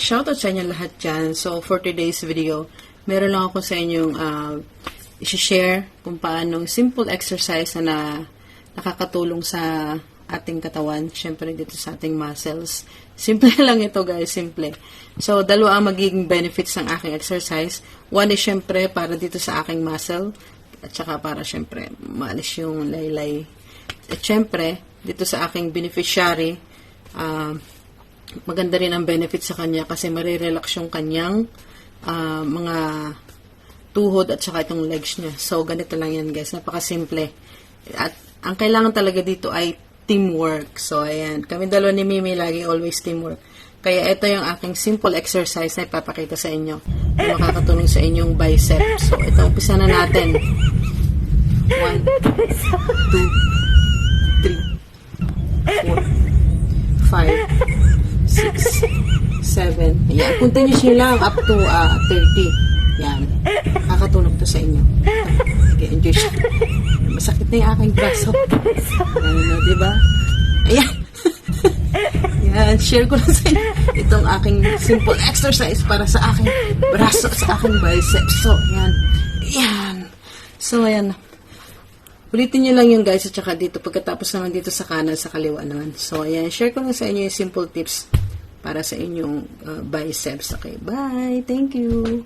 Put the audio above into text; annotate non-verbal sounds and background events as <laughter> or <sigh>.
shoutout sa inyo lahat dyan. So, for today's video, meron lang ako sa inyong uh, isi-share kung paano simple exercise na, na nakakatulong sa ating katawan, syempre dito sa ating muscles. <laughs> Simple lang ito guys, simple. So, dalawa ang magiging benefits ng aking exercise. One is syempre para dito sa aking muscle, at saka para syempre maalis yung laylay. At syempre, dito sa aking beneficiary, ah, maganda rin ang benefit sa kanya kasi marirelax yung kanyang ah, mga tuhod at saka itong legs niya. So, ganito lang yan guys. Napakasimple. At ang kailangan talaga dito ay teamwork. So, ayan. Kami dalawa ni Mimi lagi always teamwork. Kaya ito yung aking simple exercise na ipapakita sa inyo na makakatulong sa inyong biceps. So, ito, umpisa na natin. One, two, three, four, five, six, <laughs> seven. Ayan. Continuous nyo lang up to ah, 30. Yan. Nakakatulong to sa inyo. Okay, enjoy siya. Masakit na yung aking braso. Ano na, di ba? Ayan. Yan, <laughs> share ko na sa inyo itong aking simple exercise para sa aking braso, sa aking biceps. So, yan. Yan. So, ayan. Ulitin nyo lang yung guys at saka dito pagkatapos naman dito sa kanan sa kaliwa naman. So, ayan. Share ko lang sa inyo yung simple tips para sa inyong uh, biceps. Okay, bye. Thank you.